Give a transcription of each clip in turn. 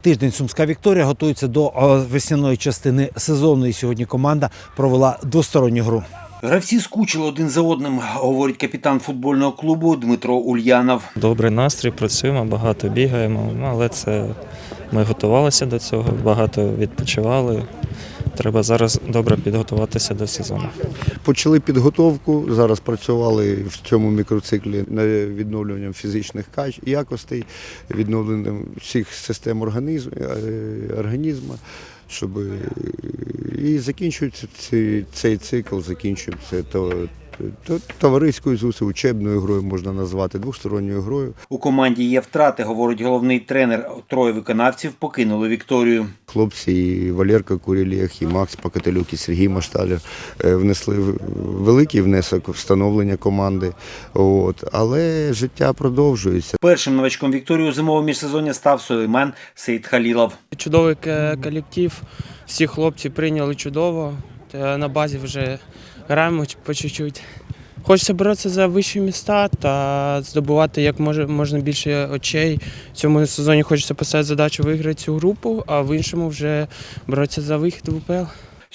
Тиждень Сумська Вікторія готується до весняної частини сезону. І сьогодні команда провела двосторонню гру. Гравці скучили один за одним, говорить капітан футбольного клубу Дмитро Ульянов. Добрий настрій, працюємо, багато бігаємо, але це ми готувалися до цього, багато відпочивали. Треба зараз добре підготуватися до сезону. Почали підготовку. Зараз працювали в цьому мікроциклі над відновленням фізичних кач- якостей, відновленням всіх систем організму, е, організму, щоб і закінчується цей, цей цикл, закінчується то, товариською зустрічю, учебною грою можна назвати, двосторонньою грою. У команді є втрати, говорить головний тренер. Троє виконавців покинули Вікторію. Хлопці, і Валерка Курілєх, і Макс Покателюк, і Сергій Машталер е, внесли великий внесок в встановлення команди. От. Але життя продовжується. Першим новачком Вікторії у зимовому міжсезоння став Сулейман Сейдхалілов. Чудовий колектив, всі хлопці прийняли чудово. На базі вже граємо по чуть-чуть. Хочеться боротися за вищі міста та здобувати як може, можна більше очей. В цьому сезоні хочеться поставити задачу виграти цю групу, а в іншому вже боротися за вихід в УПЛ.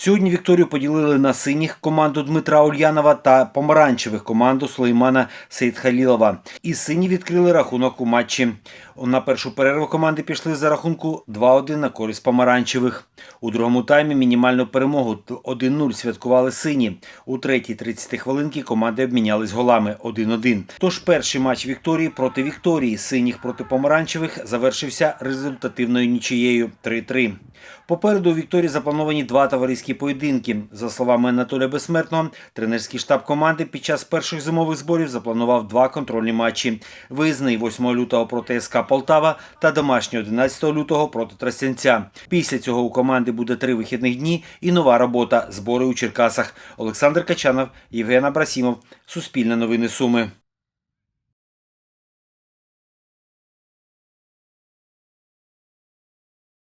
Сьогодні Вікторію поділили на синіх команду Дмитра Ульянова та помаранчевих команду Сулеймана Сейдхалілова. І сині відкрили рахунок у матчі. На першу перерву команди пішли за рахунку 2-1 на користь помаранчевих. У другому таймі мінімальну перемогу 1-0 святкували сині. У третій 30 хвилинки команди обмінялись голами 1-1. Тож перший матч Вікторії проти Вікторії синіх проти помаранчевих завершився результативною нічиєю 3-3. Попереду у Вікторії заплановані два товариські поєдинки. За словами Анатолія Безсмертного, тренерський штаб команди під час перших зимових зборів запланував два контрольні матчі: виїзний 8 лютого проти СК Полтава та домашній 11 лютого проти Тростянця. Після цього у команди буде три вихідних дні і нова робота збори у Черкасах. Олександр Качанов, Євген Абрасімов, Суспільне новини Суми.